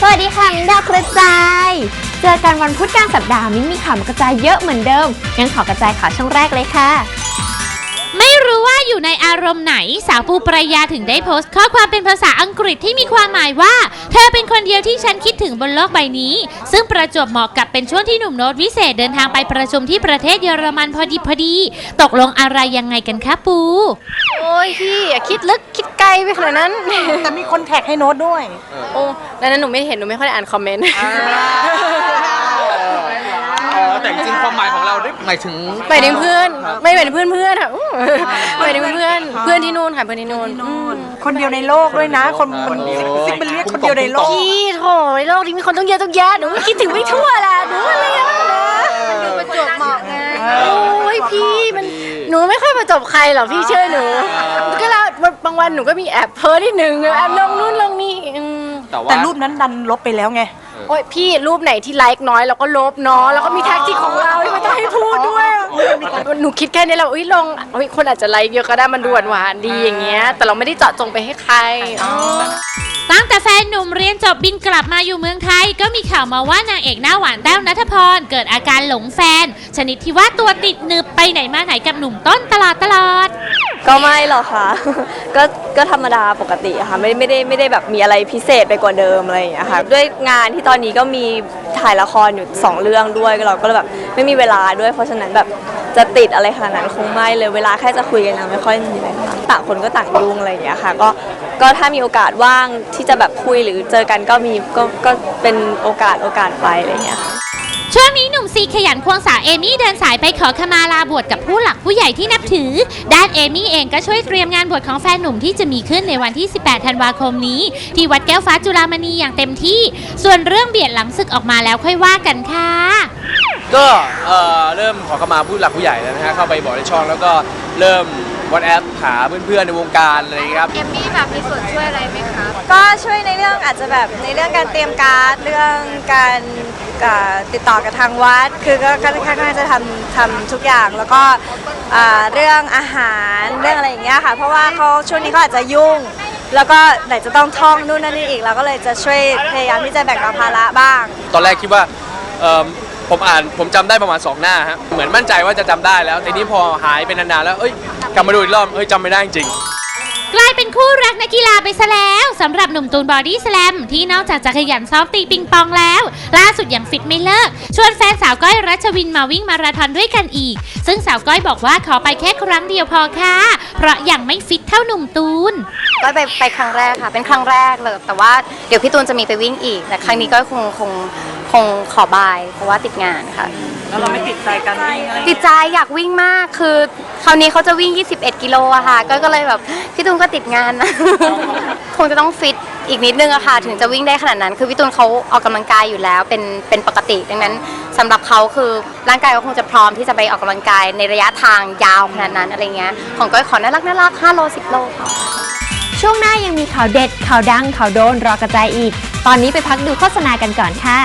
สวัสดีค่ะมิ้นดาวกระจาย เจอกันวันพุธกลางสัปดาห์มิ้นมีข่าวมากระจายเยอะเหมือนเดิม งั้นขอกระจายข่าวช่องแรกเลยค่ะ ไม่รู้ว่าอยู่ในอารมณ์ไหนสาวปูปรายาถึงได้โพสต์ ข้อความเป็นภาษาอังกฤษที่มีความหมายว่า เธอเป็นคนเดียวที่ฉันคิดถึงบนโลกใบนี้ ซึ่งประจวบเหมาะกับเป็นช่วงที่หนุ่มโน้ตวิเศษเดินทางไปประชุมที่ประเทศเยอรมันพอดีพอดี ตกลงอะไรยังไงกันคะปู โอ้ยพี่อย่าคิดลึกคิดไกลไปขนาดนั้น แต่มีคนแท็กให้โน้ตด้วย โอ้ดังนั้นหนูไม่เห็นหนูไม่ค่อยได้อ่านคอมเมนต์ อ๋อแต่จริงๆความ หมายของเราได้หมายถึงหมายถึงเพื่อนไม่หมายถึงเพื่อนเพื่อนค่ะอู้หมายถึงเพื่อนเพื่อนที่นู่นค่ะเพื่อนที่นู่นอืมคนเดียวในโลกด้วยนะ คนมันซิกเป็นเรียกคนเดียวในโลก พี่โถในโลกนี้มีคนต้องเยอะต้องแยะหนูก็คิดถึงไม่ทั่วแหละหนูอะไรนะมันดูประจวบเหมาะไงโอ้ยพี่มันหนูไม่ค่อยประจบใครหรอกพี่เชื่อหนูก็แล้วบางวันหนูก็มีแอบเพ้อนิดนึงแอบลงนู่นลงนี่อืม แต่ว่า แต่รูปนั้นดันลบไปแล้วไง โอ้ยพี่รูปไหนที่ไลค์น้อยเราก็ลบเนาะแล้วก็มีแท็กที่ของเรา หนูคิดแค่นี้แหละอุ้ยลงอุ้ยคนอาจจะไลค์เยอะก็ได้มันดูหวานๆดีอย่างเงี้ย แต่เราไม่ได้เจาะจงไปให้ใครอ๋อ ตั้งแต่แฟนหนุ่มเรียนจบบินกลับมาอยู่เมืองไทย ก็มีข่าวมาว่านางเอกหน้าหวานแต้วนัทพร เกิดอาการหลงแฟน ชนิดที่ว่าตัวติดหนึบไปไหนมาไหนกับหนุ่มต้นตลอดตลอด ก็ไม่หรอกค่ะ ก็ก็ธรรมดาปกติค่ะไม่ไม่ได้ไม่ได้แบบมีอะไรพิเศษไปกว่าเดิมอะไรอย่างเงี้ยค่ะ ด้วยงานที่ตอนนี้ก็มี ถ่ายละครอยู่สองเรื่องด้วยเราก็เลยแบบไม่มีเวลาด้วย เพราะฉะนั้นแบบจะติดอะไรขนาดนั้นคงไม่เลยเวลาแค่จะคุยกันนะไม่ค่อยมีเลยค่ะต่างคนก็ต่างยุ่งอะไรอย่างเงี้ยค่ะ ก็ก็ถ้ามีโอกาสว่างที่จะแบบคุยหรือเจอกันก็มีก็ก็เป็นโอกาสโอกาสไปอะไรอย่างเงี้ยค่ะ ช่วงนี้หนุ่มซีขยันควงสาวเอมี่เดินสายไปขอขมาลาบวชกับผู้หลักผู้ใหญ่ที่นับถือ ด้านเอมี่เองก็ช่วยเตรียมงานบวชของแฟนหนุ่มที่จะมีขึ้นในวันที่ 18 ธันวาคมนี้ ที่วัดแก้วฟ้าจุฬามณีอย่างเต็มที่ ส่วนเรื่องเบียดหลังศึกออกมาแล้วค่อยว่ากันค่ะ ก็เอ่อเริ่มขอขมาผู้หลักผู้ใหญ่แล้วนะฮะเข้าไปบอกในช่องแล้วก็เริ่ม วันแอปหาเพื่อนๆในวงการอะไรอย่างเงี้ยครับ เอมมี่แบบมีส่วนช่วยอะไรไหมคะก็ช่วยในเรื่องอาจจะแบบในเรื่องการเตรียมการ์ดเรื่องการเอ่อติดต่อกับทางวัด คือก็ก็ค่อนข้างจะทำทำทุกอย่างแล้วก็อ่าเรื่องอาหารเรื่องอะไรอย่างเงี้ยค่ะ เพราะว่าเขาช่วงนี้เขาอาจจะยุ่ง แล้วก็ไหนจะต้องท่องนู่นนั่นนี่อีกเราก็เลยจะช่วยพยายามที่จะแบ่งเบาภาระบ้าง ตอนแรกคิดว่าเอิ่มผมอ่านผมจำได้ประมาณ 2 หน้าฮะเหมือนมั่นใจว่าจะจำได้แล้วแต่นี้พอหายไปนานๆแล้วเอ้ย กลับมาดูอีกรอบเอ้ยจำไม่ได้จริง กลายเป็นคู่รักนักกีฬาไปซะแล้วสำหรับหนุ่มตูนบอดี้สแลมที่นอกจากจะขยันซ้อมตีปิงปองแล้ว ล่าสุดยังฟิตไม่เลิก ชวนแฟนสาวก้อยรัชวินมาวิ่งมาราธอนด้วยกันอีก ซึ่งสาวก้อยบอกว่าขอไปแค่ครั้งเดียวพอค่ะ เพราะยังไม่ฟิตเท่าหนุ่มตูน ก็ไปไปครั้งแรกค่ะ เป็นครั้งแรกเลย แต่ว่าเดี๋ยวพี่ตูนจะมีไปวิ่งอีก แต่ครั้งนี้ก็คงคง คงขอบาย เพราะว่าติดงานค่ะ แล้วเราไม่ติดใจการวิ่งอะไรติดใจอยากวิ่งมากคือคราวนี้เขาจะวิ่ง 21 กิโลอะค่ะ ก็ก็เลยแบบพี่ตูนก็ติดงานนะ คงจะต้องฟิตอีกนิดนึงอะค่ะ ถึงจะวิ่งได้ขนาดนั้น คือพี่ตูนเขาออกกำลังกายอยู่แล้วเป็นเป็นปกติ ดังนั้นสำหรับเขาคือร่างกายก็คงจะพร้อมที่จะไปออกกำลังกายในระยะทางยาวขนาดนั้นอะไรเงี้ยของก้อยขอน่ารักน่ารัก5โล10 โลค่ะ ช่วงหน้ายังมีข่าวเด็ด ข่าวดัง ข่าวโดน รอกระจายอีก ตอนนี้ไปพักดูโฆษณากันก่อนค่ะ